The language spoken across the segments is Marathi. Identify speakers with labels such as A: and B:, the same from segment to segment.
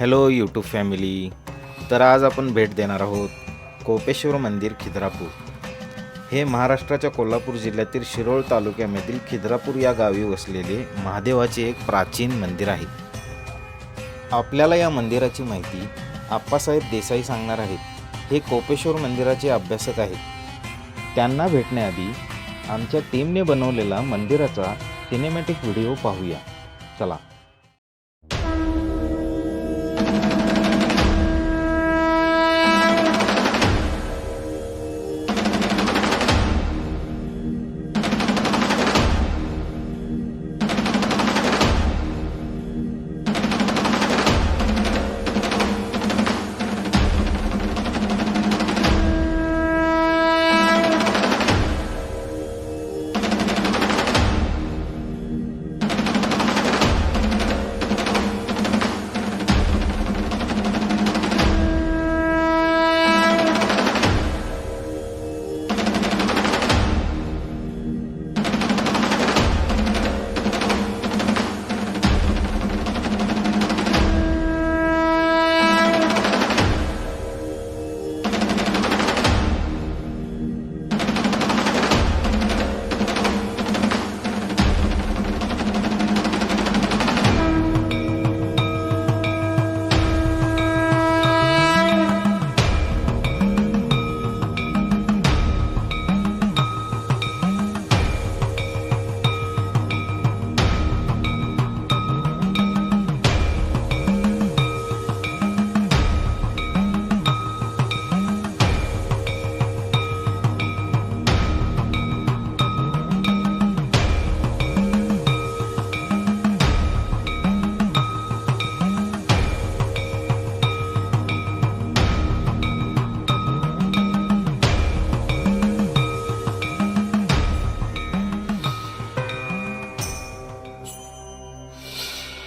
A: Hello YouTube family. तर आज आपण भेट देणार आहोत कोपेश्वर मंदिर खिद्रापूर. हे महाराष्ट्राच्या कोल्हापूर जिल्ह्यातील शिरोळ तालुक्यामधील खिद्रापूर या गावी वसलेले महादेवाचे एक प्राचीन मंदिर आहे. आपल्याला या मंदिराची माहिती आप्पासाहेब देसाई सांगणार आहेत. हे कोपेश्वर मंदिराचे अभ्यासक आहेत. त्यांना भेटण्याआधी आमच्या टीमने बनवलेला मंदिराचा सिनेमॅटिक व्हिडिओ पाहूया. चला.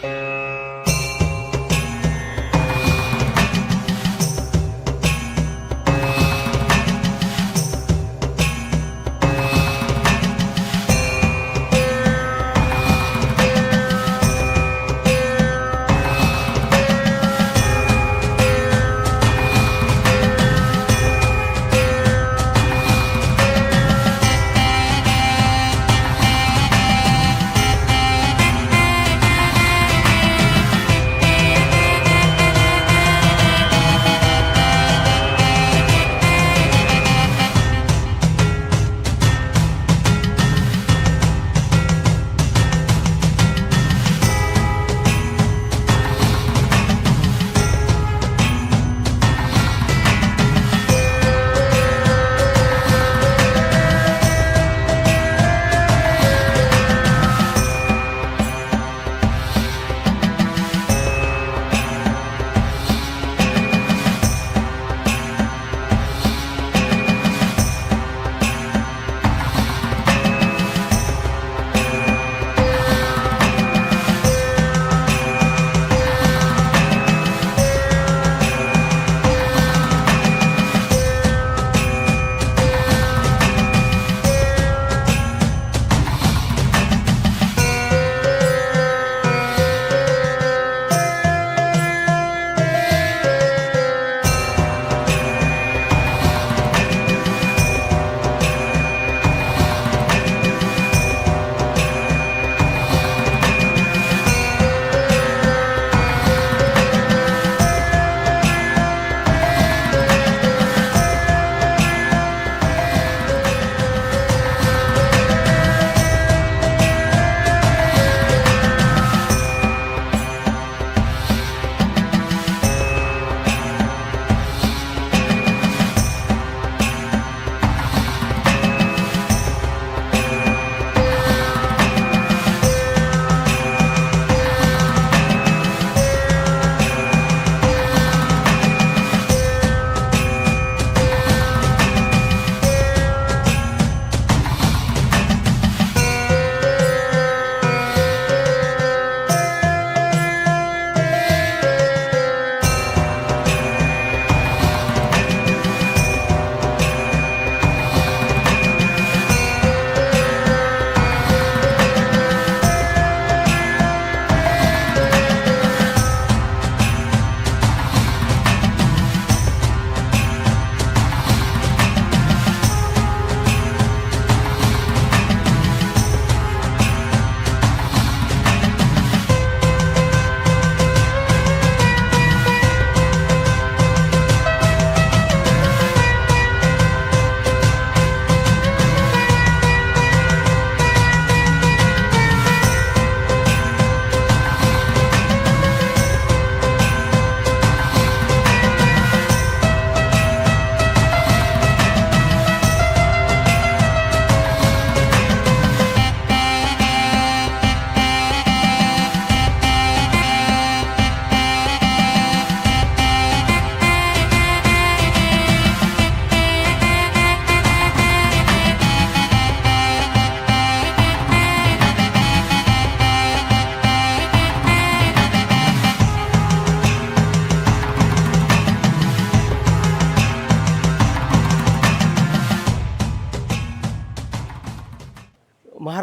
A: Thank you.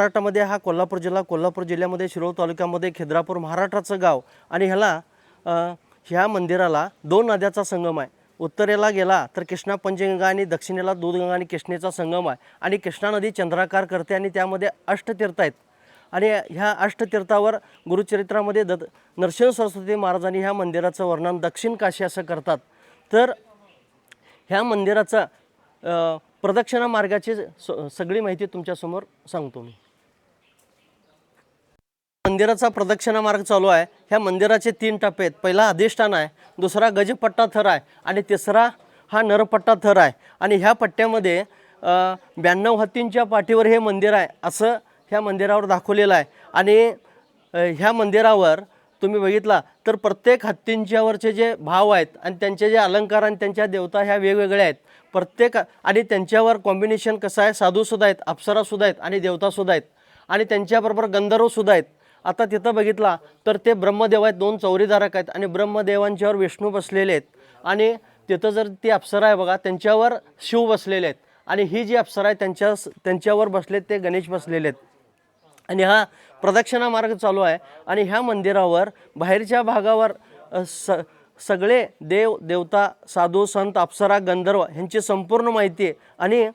B: महाराष्ट्रामध्ये हा कोल्हापूर जिल्हा कोल्हापूर जिल्ह्यामध्ये शिरोळ तालुक्यामध्ये खिद्रापूर महाराष्ट्राचं गाव आणि ह्याला ह्या मंदिराला दोन नद्याचा संगम आहे. उत्तरेला गेला तर कृष्णा पंचगंगा आणि दक्षिणेला दूधगंगा आणि कृष्णेचा संगम आहे. आणि कृष्णा नदी चंद्राकार करते आणि त्यामध्ये अष्टतीर्थ आहेत. आणि ह्या अष्टतीर्थावर गुरुचरित्रामध्ये द नरसिंह सरस्वती महाराजांनी ह्या मंदिराचं वर्णन दक्षिण काशी असं करतात. तर ह्या मंदिराचा प्रदक्षिणा मार्गाची स सगळी माहिती तुमच्यासमोर सांगतो मी. मंदिराचा प्रदक्षिणा मार्ग चालू आहे. ह्या मंदिराचे तीन टप्पे आहेत. पहिला अधिष्ठान आहे. दुसरा गजपट्टा थर आहे. आणि तिसरा हा नरपट्टा थर आहे. आणि ह्या पट्ट्यामध्ये ब्याण्णव हत्तींच्या पाठीवर हे मंदिर आहे असं ह्या मंदिरावर दाखवलेलं आहे. आणि ह्या मंदिरावर तुम्ही बघितला तर प्रत्येक हत्तींच्यावरचे जे भाव आहेत आणि त्यांचे जे अलंकार आणि त्यांच्या देवता ह्या वेगवेगळ्या आहेत. प्रत्येक आणि त्यांच्यावर कॉम्बिनेशन कसं आहे? साधूसुद्धा आहेत अप्सरासुद्धा आहेत आणि देवतासुद्धा आहेत. आणि त्यांच्याबरोबर गंधर्वसुद्धा आहेत. आता तिथं बघितला तर ते ब्रह्मदेव आहेत दोन चौरीधारक आहेत आणि ब्रह्मदेवांच्यावर विष्णू बसलेले आहेत. आणि तिथं जर ती अप्सरा आहे बघा त्यांच्यावर शिव बसलेले आहेत. आणि ही जी अप्सरा आहे त्यांच्या त्यांच्यावर बसलेत ते गणेश बसलेले आहेत. आणि हा प्रदक्षिणा मार्ग चालू आहे. आणि ह्या मंदिरावर बाहेरच्या भागावर स सगळे देव देवता साधू संत अप्सरा गंधर्व ह्यांची संपूर्ण माहिती आहे. आणि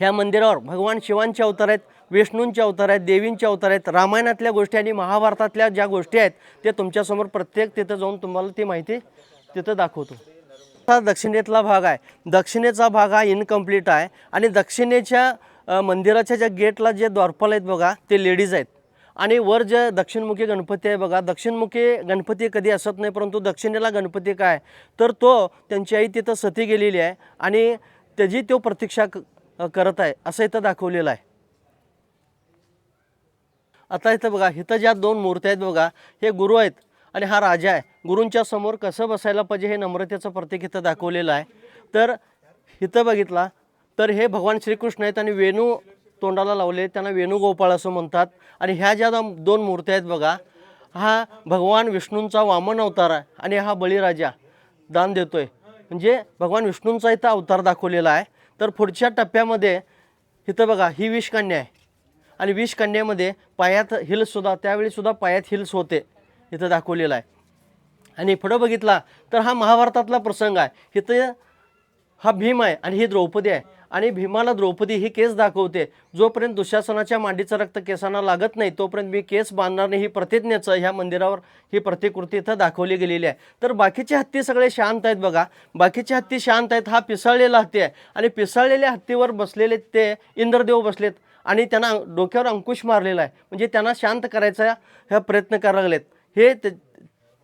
B: ह्या मंदिरावर भगवान शिवांचे अवतार आहेत विष्णूंचे अवतार आहेत देवींचे अवतार आहेत रामायणातल्या गोष्टी आणि महाभारतातल्या ज्या गोष्टी आहेत ते तुमच्यासमोर प्रत्येक तिथं जाऊन तुम्हाला ती माहिती तिथं दाखवतो. हा दक्षिणेतला भाग आहे. दक्षिणेचा भाग हा इनकम्प्लीट आहे आणि दक्षिणेच्या मंदिराच्या ज्या गेटला जे द्वारपाल आहेत बघा ते लेडीज आहेत. आणि वर जे दक्षिणमुखी गणपती आहे बघा दक्षिणमुखी गणपती कधी असत नाही परंतु दक्षिणेला गणपती काय? तर तो त्यांची आई तिथं सती गेलेली आहे आणि त्याची तो प्रतीक्षा करत आहे. असं इथं दाखवलेलं आहे. आता इथं बघा इथं ज्या दोन मूर्त्या आहेत बघा हे गुरु आहेत आणि हा राजा आहे. गुरूंच्या समोर कसं बसायला पाहिजे हे नम्रतेचं प्रतीक इथं दाखवलेलं आहे. तर इथं बघितला तर हे भगवान श्रीकृष्ण आहेत आणि वेणू तोंडाला लावले त्यांना वेणुगोपाळ असं म्हणतात. आणि ह्या ज्या दोन- दोन मूर्त्या आहेत बघा हा भगवान विष्णूंचा वामन अवतार आहे आणि हा बळीराजा दान देतोय. म्हणजे भगवान विष्णूंचा इथं अवतार दाखवलेला आहे. तर पुढच्या टप्प्यामध्ये इथं बघा ही विषकन्या आहे. आणि विष कन्यामध्ये पायात हिल्ससुद्धा त्यावेळीसुद्धा पायात हिल्स होते इथं दाखवलेलं आहे. आणि पुढं बघितला तर हा महाभारतातला प्रसंग आहे. इथं हा भीम आहे आणि ही द्रौपदी आहे. आणि भीमाला द्रौपदी ही केस दाखवते. जोपर्यंत दुःशासनाच्या मांडीचं रक्त केसांना लागत नाही तोपर्यंत मी केस बांधणार नाही. ही प्रतिज्ञेचं ह्या मंदिरावर ही प्रतिकृती इथं दाखवली गेलेली आहे. तर बाकीचे हत्ती सगळे शांत आहेत बघा. बाकीचे हत्ती शांत आहेत हा पिसळलेला हत्ती आहे. आणि पिसाळलेल्या हत्तीवर बसलेले ते इंद्रदेव बसलेत आणि त्यांना डोक्यावर अंकुश मारलेला आहे. म्हणजे त्यांना शांत करायचा ह्या प्रयत्न करायला लागलेत. हे ते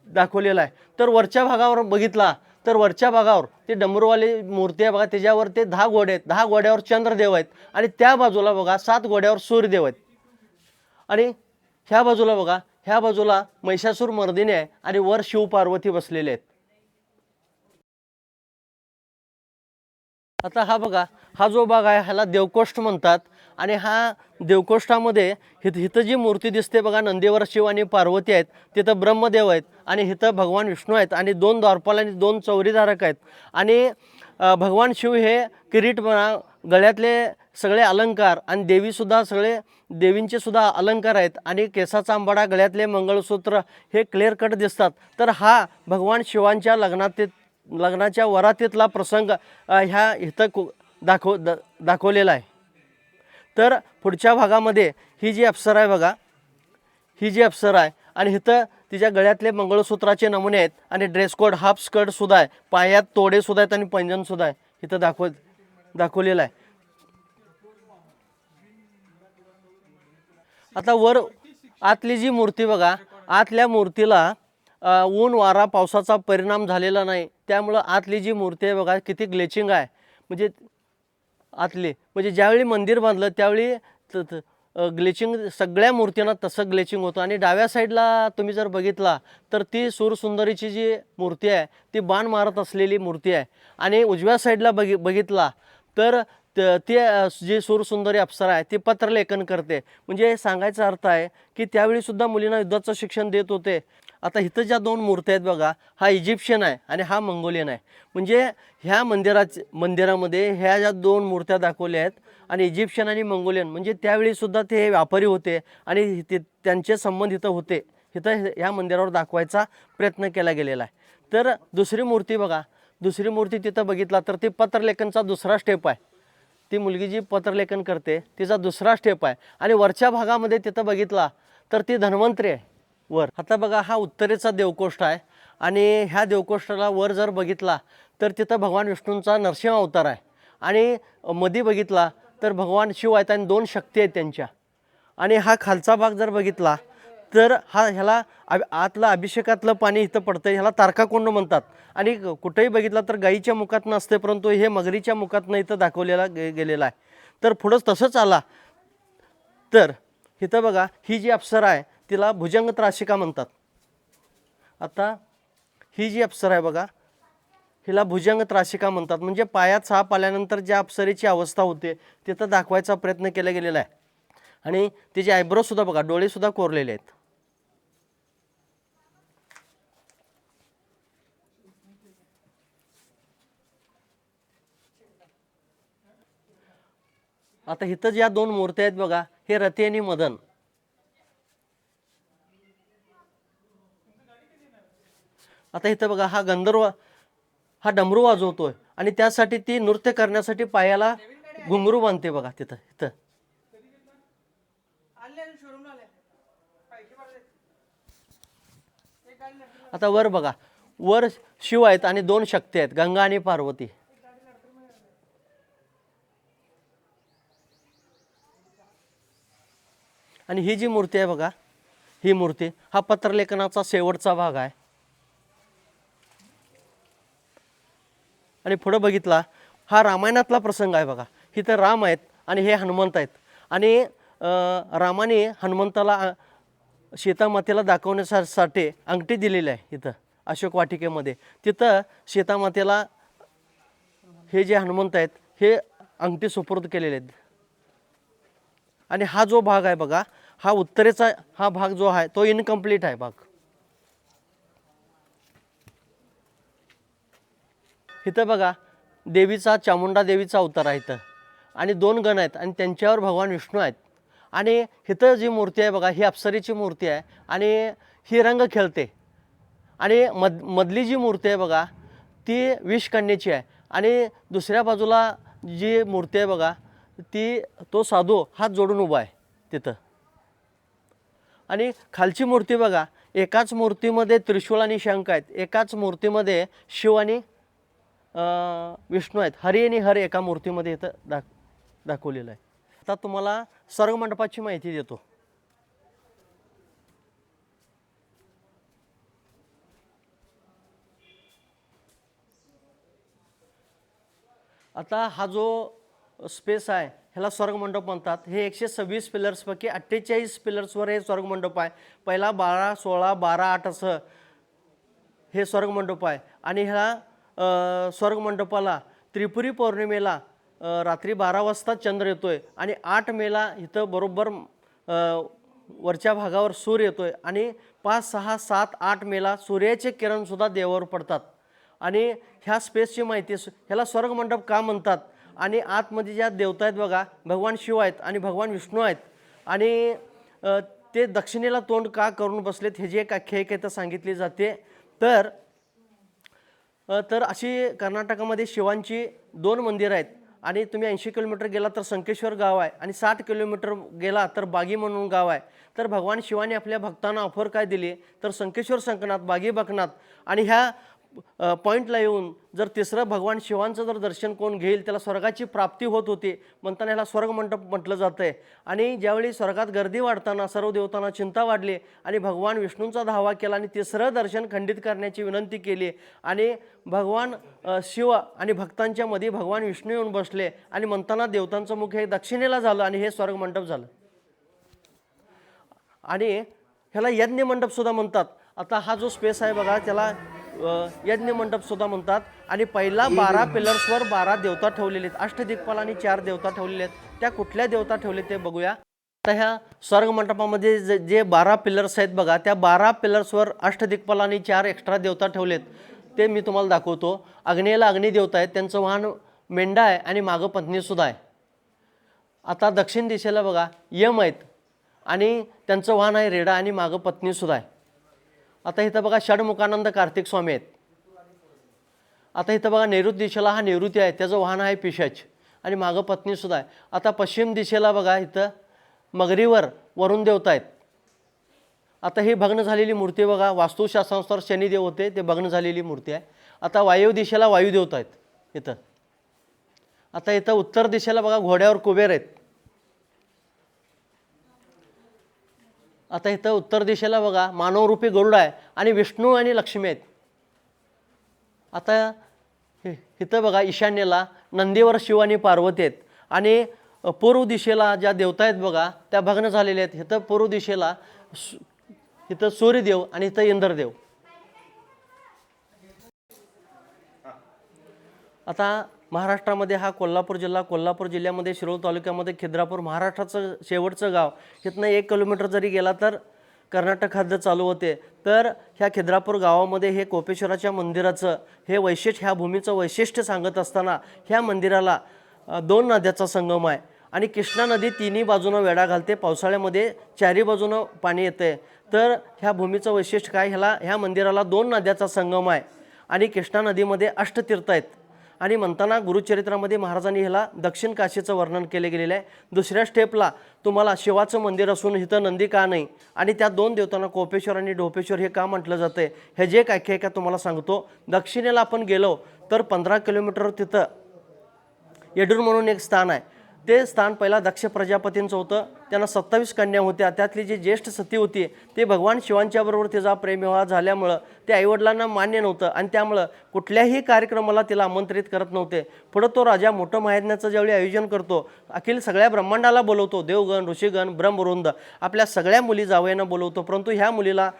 B: दाखवलेलं आहे. तर वरच्या भागावर बघितला. तर वरच्या भागावर ते डमरूवाली मूर्ती आहे बघा त्याच्यावर ते दहा घोडे आहेत. दहा घोड्यावर चंद्रदेव आहेत आणि त्या बाजूला बघा सात घोड्यावर सूर्यदेव आहेत. आणि ह्या बाजूला बघा ह्या बाजूला महिषासूर मर्दिनी आहे आणि वर शिवपार्वती बसलेले आहेत. आता हा बघा हा जो भाग आहे ह्याला देवकोष्ठ म्हणतात. आणि हा देवकोष्ठामध्ये हित हिथं जी मूर्ती दिसते बघा नंदीवर शिव आणि पार्वती आहेत तिथं ब्रह्मदेव आहेत आणि हिथं भगवान विष्णू आहेत आणि दोन द्वारपाल आणि दोन चौरीधारक आहेत. आणि भगवान शिव हे किरीट म्हणा गळ्यातले सगळे अलंकार आणि देवीसुद्धा सगळे देवींचे सुद्धा अलंकार आहेत आणि केसाचा आंबाडा गळ्यातले मंगळसूत्र हे क्लिअर कट दिसतात. तर हा भगवान शिवांच्या लग्नात लग्नाच्या वरातीतला प्रसंग ह्या इथं कु दाखव द दाखवलेला आहे. तर पुढच्या भागामध्ये ही जी अप्सरा आहे बघा ही जी अप्सरा आहे आणि इथं तिच्या गळ्यातले मंगळसूत्राचे नमुने आहेत आणि ड्रेस कोड हाफ स्कर्टसुद्धा आहे पायात तोडेसुद्धा आहेत आणि पंजनसुद्धा आहे. इथं दाखव दाखवलेलं आहे. आता वर आतली जी मूर्ती बघा आतल्या मूर्तीला ऊन वारा पावसाचा परिणाम झालेला नाही. त्यामुळं आतली जी मूर्ती आहे बघा किती ग्लेचिंग आहे. म्हणजे आतली म्हणजे ज्यावेळी मंदिर बांधलं त्यावेळी ग्लेचिंग सगळ्या मूर्तींना तसं ग्लेचिंग होतं. आणि डाव्या साईडला तुम्ही जर बघितला तर ती सूरसुंदरीची जी मूर्ती आहे ती बाण मारत असलेली मूर्ती आहे. आणि उजव्या साईडला बघि बघितला तर त- ती जी सूरसुंदरी अप्सरा आहे ती पत्रलेखन करते. म्हणजे सांगायचा अर्थ आहे की त्यावेळीसुद्धा मुलींना युद्धाचं शिक्षण देत होते. आता इथं ज्या दोन मूर्त्या आहेत बघा हा इजिप्शियन आहे आणि हा मंगोलियन आहे. म्हणजे ह्या मंदिराच मंदिरामध्ये ह्या ज्या दोन मूर्त्या दाखवल्या आहेत आणि इजिप्शियन आणि मंगोलियन म्हणजे त्यावेळीसुद्धा ते व्यापारी होते आणि ते त्यांचे संबंध इथं होते. इथं ह्या मंदिरावर दाखवायचा प्रयत्न केला गेलेला आहे. तर दुसरी मूर्ती बघा दुसरी मूर्ती तिथं बघितला तर ती पत्रलेखनचा दुसरा स्टेप आहे. ती मुलगी जी पत्रलेखन करते तिचा दुसरा स्टेप आहे. आणि वरच्या भागामध्ये तिथं बघितला तर ती धन्वंतरी आहे. वर. आता बघा हा उत्तरेचा देवकोष्ठ आहे आणि ह्या देवकोष्ठाला वर जर बघितला तर तिथं भगवान विष्णूंचा नरसिंह अवतार आहे. आणि मध्ये बघितला तर भगवान शिव आहेत आणि दोन शक्ती आहेत त्यांच्या. आणि हा खालचा भाग जर बघितला तर हा ह्याला अभि आतलं अभिषेकातलं पाणी इथं पडतं ह्याला तारकाकुंड म्हणतात. आणि कुठेही बघितलं तर गाईच्या मुखात नसते परंतु हे मगरीच्या मुखातनं इथं दाखवलेला गे गेलेला आहे. तर पुढंच तसंच आला. तर इथं बघा ही जी अप्सरा आहे तिला भुजंग त्रासिका म्हणतात? आता ही जी अप्सरा आहे बघा हिला भुजंग त्रासिका म्हणतात? म्हणजे पायात साप आल्यानंतर ज्या अप्सरेची अवस्था होते तिथं दाखवायचा प्रयत्न केला गेलेला आहे. आणि तिचे आयब्रोसुद्धा बघा डोळेसुद्धा कोरलेले आहेत. आता इथं ज्या दोन मूर्त्या आहेत बघा हे रती आणि मदन. आता इथं बघा हा गंधर्व हा डमरू वाजवतोय. आणि त्यासाठी ती नृत्य करण्यासाठी पायाला घुंगरू बांधते बघा तिथं इथं. आता वर बघा वर शिव आहेत आणि दोन शक्ती आहेत गंगा आणि पार्वती. आणि ही जी मूर्ती आहे बघा ही मूर्ती हा पत्रलेखनाचा शेवटचा भाग आहे. आणि पुढं बघितला हा रामायणातला प्रसंग आहे बघा. इथं राम आहेत आणि हे हनुमंत आहेत. आणि रामाने हनुमंताला शेतामातेला सीतामातेला दाखवण्यासाठी अंगठी दिलेली आहे इथं अशोक वाटिकेमध्ये. तिथं सीतामातेला हे जे हनुमंत आहेत हे अंगठी सुपूर्द केलेले आहेत. आणि हा जो भाग आहे बघा हा उत्तरेचा हा भाग जो आहे तो इनकम्प्लीट आहे भाग. इथं बघा देवीचा चामुंडा देवीचा अवतार आहे इथं. आणि दोन गण आहेत आणि त्यांच्यावर भगवान विष्णू आहेत. आणि इथं जी मूर्ती आहे बघा ही अप्सरीची मूर्ती आहे आणि ही रंग खेळते. आणि मध मधली जी मूर्ती आहे बघा ती विषकन्याची आहे. आणि दुसऱ्या बाजूला जी मूर्ती आहे बघा ती तो साधू हात जोडून उभा आहे तिथं. आणि खालची मूर्ती बघा एकाच मूर्तीमध्ये त्रिशूळ आणि शंख आहेत. एकाच मूर्तीमध्ये शिव आणि विष्णू आहेत. हरी आणि हर एका मूर्तीमध्ये इथं दाख दाखवलेलं आहे. आता तुम्हाला स्वर्गमंडपाची माहिती देतो. आता हा जो स्पेस आहे ह्याला स्वर्गमंडप म्हणतात. हे एकशे सव्वीस पिलर्सपैकी अठ्ठेचाळीस पिलर्सवर हे स्वर्गमंडप आहे. पहिला बारा सोळा बारा आठ असं हे स्वर्गमंडप आहे. आणि ह्या स्वर्गमंडपाला त्रिपुरी पौर्णिमेला रात्री बारा वाजता चंद्र येतो आहे आणि आठ मेला इथं बरोबर वरच्या भागावर सूर्य येतो आहे आणि पाच सहा सात आठ मेला सूर्याचे किरणसुद्धा देवावर पडतात. आणि ह्या स्पेसची माहिती ह्याला स्वर्गमंडप का म्हणतात? आणि आतमध्ये ज्या देवता आहेत बघा भगवान शिव आहेत आणि भगवान विष्णू आहेत. आणि ते दक्षिणेला तोंड का करून बसलेत हे जे एक आख्यायिका इथं सांगितली जाते. तर तर अशी कर्नाटकामध्ये शिवांची दोन मंदिरं आहेत आणि तुम्ही ऐंशी किलोमीटर गेला तर संकेश्वर गाव आहे आणि साठ किलोमीटर गेला तर बागी म्हणून गाव आहे. तर भगवान शिवाने आपल्या भक्तांना ऑफर काय दिली? तर संकेश्वर संकनाथ बागी बकनाथ आणि ह्या पॉईंटला येऊन जर तिसरं भगवान शिवांचं जर दर्शन कोण घेईल त्याला स्वर्गाची प्राप्ती होत होती म्हणताना ह्याला स्वर्गमंडप म्हटलं जातं आहे आणि ज्यावेळी स्वर्गात गर्दी वाढताना सर्व देवतांना चिंता वाढली आणि भगवान विष्णूंचा धावा केला आणि तिसरं दर्शन खंडित करण्याची विनंती केली आणि भगवान शिव आणि भक्तांच्या मध्ये भगवान विष्णू येऊन बसले आणि म्हणताना देवतांचं मुख हे दक्षिणेला झालं आणि हे स्वर्ग मंडप झालं. आणि ह्याला यज्ञ मंडपसुद्धा म्हणतात. आता हा जो स्पेस आहे बघा त्याला यज्ञ मंडप सुद्धा म्हणतात. आणि पहिला बारा पिलर्सवर बारा देवता ठेवलेले आहेत. अष्टदिग्पाल आणि चार देवता ठेवलेले आहेत. त्या कुठल्या देवता ठेवले ते बघूया. आता ह्या स्वर्ग मंडपामध्ये जे जे बारा पिलर्स आहेत बघा त्या बारा पिलर्सवर अष्टदिग्पाल आणि चार एक्स्ट्रा देवता ठेवलेत. ते मी तुम्हाला दाखवतो. अग्नेयला अग्निदेवता आहेत. त्यांचं वाहन मेंढा आहे आणि मागं पत्नीसुद्धा आहे. आता दक्षिण दिशेला बघा यम आहेत. आणि त्यांचं वाहन आहे रेडा आणि मागं पत्नीसुद्धा आहे. आता इथं बघा षडमुखानंद कार्तिक स्वामी आहेत. आता इथं बघा नैऋत्य दिशेला हा निवृत्ती आहे त्याचं वाहन आहे पिशाच आणि मागं पत्नीसुद्धा आहे. आता पश्चिम दिशेला बघा इथं मगरीवर वरुण देवता आहेत. आता ही भग्न झालेली मूर्ती बघा वास्तुशास्त्रानुसार शनिदेव होते ते भग्न झालेली मूर्ती आहे. आता वायू दिशेला वायुदेवता आहेत इथं. आता इथं उत्तर दिशेला बघा घोड्यावर कुबेर आहेत. आता इथं उत्तर दिशेला बघा मानवरूपी गरुड आहे आणि विष्णू आणि लक्ष्मी आहेत. आता इथं बघा ईशान्येला नंदीवर शिव आणि पार्वती आहेत. आणि पूर्व दिशेला ज्या देवता आहेत बघा त्या भग्न झालेल्या आहेत. इथं पूर्व दिशेला इथं सूर्यदेव आणि इथं इंद्रदेव. आता महाराष्ट्रामध्ये हा कोल्हापूर जिल्हा कोल्हापूर जिल्ह्यामध्ये शिरोळ तालुक्यामध्ये खिद्रापूर महाराष्ट्राचं शेवटचं गाव. इथनं एक किलोमीटर जरी गेला तर कर्नाटक हद्द चालू होते. तर ह्या खिद्रापूर गावामध्ये हे कोपेश्वराच्या मंदिराचं हे वैशिष्ट्य ह्या भूमीचं वैशिष्ट्य सांगत असताना ह्या मंदिराला दोन नद्याचा संगम आहे. आणि कृष्णा नदी तिन्ही बाजूनं वेढा घालते. पावसाळ्यामध्ये चारी बाजूनं पाणी येते. तर ह्या भूमीचं वैशिष्ट्य काय? ह्याला ह्या मंदिराला दोन नद्याचा संगम आहे. आणि कृष्णा नदीमध्ये अष्टतीर्थ आहेत. आणि म्हणताना गुरुचरित्रामध्ये महाराजांनी ह्याला दक्षिण काशीचं वर्णन केले गेलेलं आहे. दुसऱ्या स्टेपला तुम्हाला शिवाचं मंदिर असून इथं नंदी का नाही? आणि त्या दोन देवतांना कोपेश्वर आणि ढोपेश्वर हे का म्हटलं जातं आहे हे जे काय काय का तुम्हाला सांगतो. दक्षिणेला आपण गेलो तर पंधरा किलोमीटर तिथं येडूर म्हणून एक स्थान आहे. ते स्थान पहिला दक्ष प्रजापतींचं होतं. त्यांना सत्तावीस कन्या होत्या. त्यातली जी ज्येष्ठ सती होती ते भगवान शिवांच्याबरोबर तिचा प्रेमविवाह झाल्यामुळं ते आईवडिलांना मान्य नव्हतं आणि त्यामुळं कुठल्याही कार्यक्रमाला तिला आमंत्रित करत नव्हते. पुढं तो राजा मोठं महायज्ञाचं ज्यावेळी आयोजन करतो अखिल सगळ्या ब्रह्मांडाला बोलवतो. देवगण ऋषीगण ब्रह्मवृंद आपल्या सगळ्या मुली जावयानं बोलवतो. परंतु ह्या मुलीला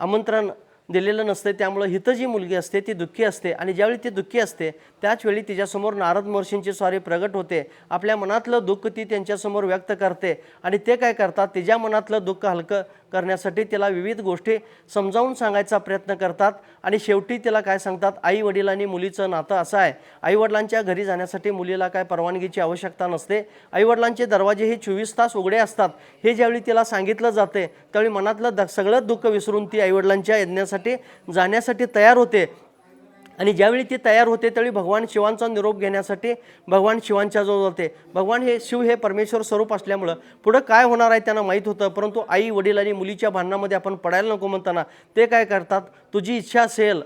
B: आमंत्रण दिलेलं नसते त्यामुळं हिथं जी मुलगी असते ती दुःखी असते आणि ज्यावेळी ती दुःखी असते त्याचवेळी तिच्यासमोर नारद महर्षींची स्वारी प्रगट होते. आपल्या मनातलं दुःख ती त्यांच्यासमोर व्यक्त करते आणि ते काय करतात? तिच्या मनातलं दुःख हलकं करण्यासाठी तिला विविध गोष्टी समजावून सांगायचा प्रयत्न करतात आणि शेवटी तिला काय सांगतात? आई वडील आणि मुलीचं नातं असं आहे. आईवडिलांच्या घरी जाण्यासाठी मुलीला काय परवानगीची आवश्यकता नसते. आईवडिलांचे दरवाजे हे चोवीस तास उघडे असतात. हे ज्यावेळी तिला सांगितलं जाते त्यावेळी मनातलं द सगळं दुःख विसरून ती आईवडिलांच्या यज्ञासाठी जाण्यासाठी तयार होते. आणि ज्यावेळी ती तयार होते त्यावेळी भगवान शिवांचा निरोप घेण्यासाठी भगवान शिवांच्या जवळ जाते भगवान हे शिव हे परमेश्वर स्वरूप असल्यामुळं पुढं काय होणार आहे त्यांना माहीत होतं परंतु आई वडील आणि मुलीच्या भांडणामध्ये आपण पडायला नको म्हणताना ते काय करतात? तुझी इच्छा असेल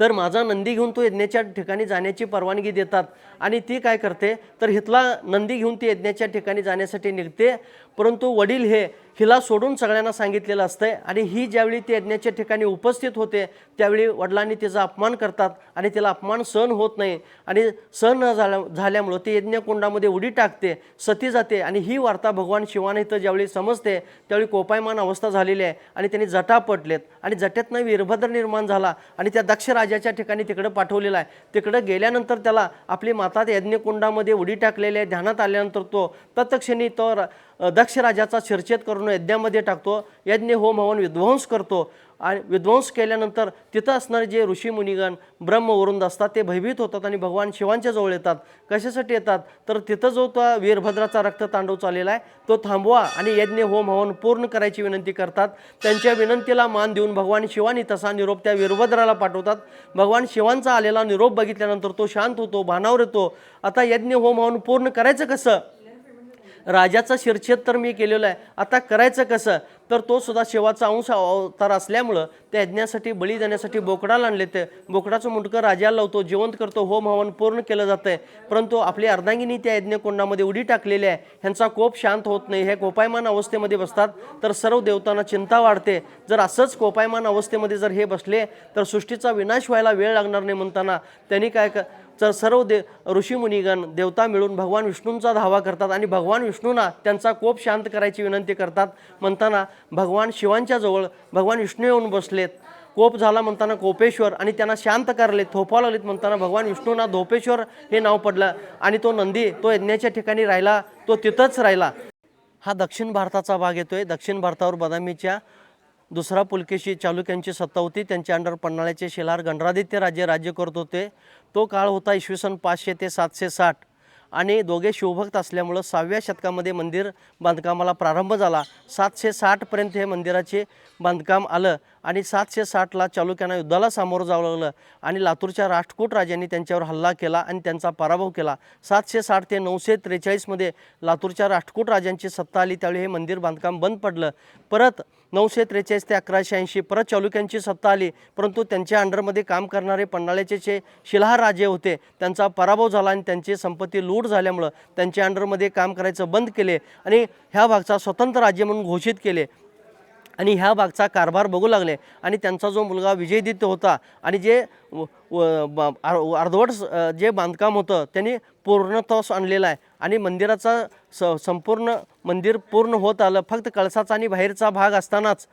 B: तर माझा नंदी घेऊन तो यज्ञाच्या ठिकाणी जाण्याची परवानगी देतात. आणि ती काय करते तर हिथला नंदी घेऊन ती यज्ञाच्या ठिकाणी जाण्यासाठी निघते. परंतु वडील हे हिला सोडून सगळ्यांना सांगितलेलं असतंय. आणि ही ज्यावेळी ती यज्ञाच्या ठिकाणी उपस्थित होते त्यावेळी वडिलांनी तिचा अपमान करतात आणि तिला अपमान सहन होत नाही. आणि सहन न झाल्या झाल्यामुळं ती यज्ञकुंडामध्ये उडी टाकते सती जाते आणि ही वार्ता भगवान शिवाने इथं ज्यावेळी समजते त्यावेळी कोपायमान अवस्था झालेली आहे आणि त्यांनी जटा पटलेत. आणि जटेतनं वीरभद्र निर्माण झाला आणि त्या दक्ष राजाच्या ठिकाणी तिकडं पाठवलेला आहे. तिकडं गेल्यानंतर त्याला आपली मा हातात यज्ञकुंडामध्ये उडी टाकलेली आहे ध्यानात आल्यानंतर तो तत्क्षणी तो दक्षराजाचा दक्ष शिरछेद करून यज्ञामध्ये टाकतो. यज्ञ होम हवन विध्वंस करतो. आणि विध्वंस केल्यानंतर तिथं असणारे जे ऋषी मुनिगण ब्रह्मवरुंद असतात ते भयभीत होतात आणि भगवान शिवांच्या जवळ येतात. कशासाठी येतात? तर तिथं जो तो वीरभद्राचा रक्ततांडव चाललेला आहे तो थांबवा आणि यज्ञ होम हवन पूर्ण करायची विनंती करतात. त्यांच्या विनंतीला मान देऊन भगवान शिवानी तसा निरोप त्या वीरभद्राला पाठवतात. भगवान शिवांचा आलेला निरोप बघितल्यानंतर तो शांत होतो भानावर येतो. आता यज्ञ होम हवन पूर्ण करायचं कसं? राजाचा शिरछेद तर मी केलेला आहे. आता करायचं कसं? तर तो सुद्धा शिवाचा अंश अवतार असल्यामुळं त्या यज्ञासाठी बळी देण्यासाठी बोकडाला आणले ते. बोकडाचं मुंडकं राजाला लावतो जिवंत करतो होम हवन पूर्ण केलं जातं आहे परंतु आपली अर्धांगिनी त्या यज्ञकुंडामध्ये उडी टाकलेली आहे. ह्यांचा कोप शांत होत नाही. हे कोपायमान अवस्थेमध्ये बसतात. तर सर्व देवतांना चिंता वाढते. जर असंच कोपायमान अवस्थेमध्ये जर हे बसले तर सृष्टीचा विनाश व्हायला वेळ लागणार नाही म्हणताना त्यांनी काय क तर सर्व दे ऋषीमुनिगण देवता मिळून भगवान विष्णूंचा धावा करतात आणि भगवान विष्णूंना त्यांचा कोप शांत करायची विनंती करतात. म्हणताना भगवान शिवांच्या जवळ भगवान विष्णू येऊन बसलेत. कोप झाला म्हणताना कोपेश्वर आणि त्यांना शांत करले थोपा लागलेत म्हणताना भगवान विष्णूंना धोपेश्वर हे नाव पडलं आणि तो नंदी तो यज्ञाच्या ठिकाणी राहिला तो तिथंच राहिला. हा दक्षिण भारताचा भाग येतोय. दक्षिण भारतावर बदामीच्या दुसरा पुलकेशी चालुक्यांची सत्ता होती. त्यांच्या अंडर पन्हाळ्याचे शेलार गणरादित्य राज्य राज्य करत होते. तो काळ होता इसवी सन पाचशे ते सातशे साठ. आणि दोघे शिवभक्त असल्यामुळं सहाव्या शतकामध्ये मंदिर बांधकामाला प्रारंभ झाला. सातशे साठपर्यंत हे मंदिराचे बांधकाम आलं. आणि सातशे साठला चालुक्यांना युद्धाला सामोरं जावं लागलं. आणि लातूरच्या राष्ट्रकूट राजांनी त्यांच्यावर हल्ला केला आणि त्यांचा पराभव केला. सातशे साठ ते नऊशे त्रेचाळीसमध्ये लातूरच्या राष्ट्रकूट राजांची सत्ता आली. त्यावेळी हे मंदिर बांधकाम बंद पडलं. परत नऊशे त्रेचाळीस ते अकराशे ऐंशी परत चालुक्यांची सत्ता आली. परंतु त्यांच्या अंडरमध्ये काम करणारे पन्हाळ्याचे जे शिलाहार राजे होते त्यांचा पराभव झाला आणि त्यांची संपत्ती लूट झाल्यामुळं त्यांच्या अंडरमध्ये काम करायचं बंद केले आणि ह्या भागचा स्वतंत्र राज्य म्हणून घोषित केले. आणि ह्या भागचा कारभार बघू लागले. आणि त्यांचा जो मुलगा विजयदित्य होता आणि जे व- अर्धवट जे बांधकाम होतं त्यांनी पूर्णत्वास आणलेला आहे. आणि मंदिराचा स संपूर्ण मंदिर पूर्ण होत आलं. फक्त कळसाचा आणि बाहेरचा भाग असतानाच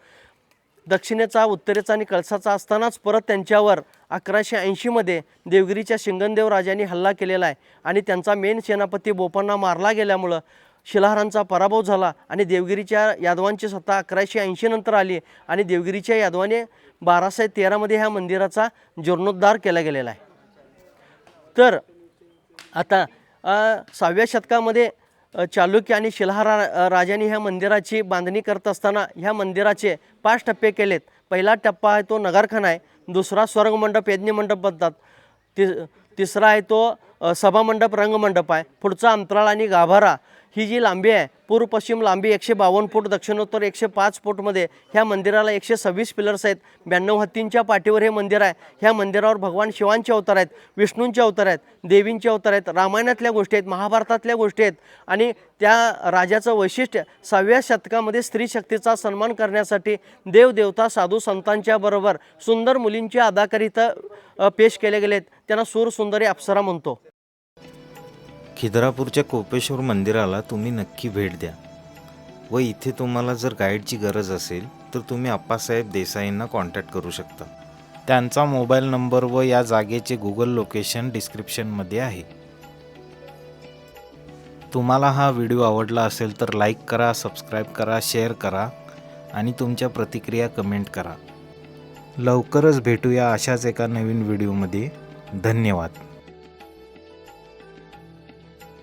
B: दक्षिणेचा उत्तरेचा आणि कळसाचा असतानाच परत त्यांच्यावर अकराशे ऐंशीमध्ये देवगिरीच्या शिंगणदेव राजांनी हल्ला केलेला आहे. आणि त्यांचा मेन सेनापती बोपांना मारला गेल्यामुळं शिलाहारांचा पराभव झाला आणि देवगिरीच्या यादवांची सत्ता अकराशे ऐंशी नंतर आली आणि देवगिरीच्या यादवाने बाराशे तेरामध्ये ह्या मंदिराचा जीर्णोद्धार केला गेलेला आहे. तर आता सहाव्या शतकामध्ये चालुक्य आणि शिलाहारा राजाने राजांनी ह्या मंदिराची बांधणी करत असताना ह्या मंदिराचे पाच टप्पे केलेत. पहिला टप्पा आहे तो नगरखाना आहे दुसरा स्वर्गमंडप यज्ञमंडप बनतात. ति तिसरा आहे तो सभामंडप रंगमंडप आहे. पुढचा अंतराळ आणि गाभारा. ही जी लांबी आहे पूर्व पश्चिम लांबी एकशे बावन्न फूट दक्षिणोत्तर एकशे पाच फूटमध्ये ह्या मंदिराला एकशे सव्वीस पिलर्स आहेत. ब्याण्णव हत्तींच्या पाठीवर हे मंदिर आहे. ह्या मंदिरावर भगवान शिवांचे अवतार आहेत विष्णूंचे अवतार आहेत देवींचे अवतार आहेत रामायणातल्या गोष्टी आहेत महाभारतातल्या गोष्टी आहेत. आणि त्या राजाचं वैशिष्ट्य सहाव्या शतकामध्ये स्त्री शक्तीचा सन्मान करण्यासाठी देवदेवता साधू संतांच्या बरोबर सुंदर मुलींची अदाकारिता पेश केले गेलेत. त्यांना सूर सुंदरी अप्सरा म्हणतो.
A: खिद्रापूरच्या कोपेश्वर मंदिराला तुम्ही नक्की भेट द्या. व इथे तुम्हाला जर गाईडची गरज असेल तर तुम्ही अप्पासाहेब देसाईंना कॉन्टॅक्ट करू शकता. त्यांचा मोबाईल नंबर व या जागेचे गुगल लोकेशन डिस्क्रिप्शनमध्ये आहे. तुम्हाला हा व्हिडिओ आवडला असेल तर लाईक करा सबस्क्राईब करा शेअर करा आणि तुमच्या प्रतिक्रिया कमेंट करा. लवकरच भेटूया अशाच एका नवीन व्हिडिओमध्ये धन्यवाद.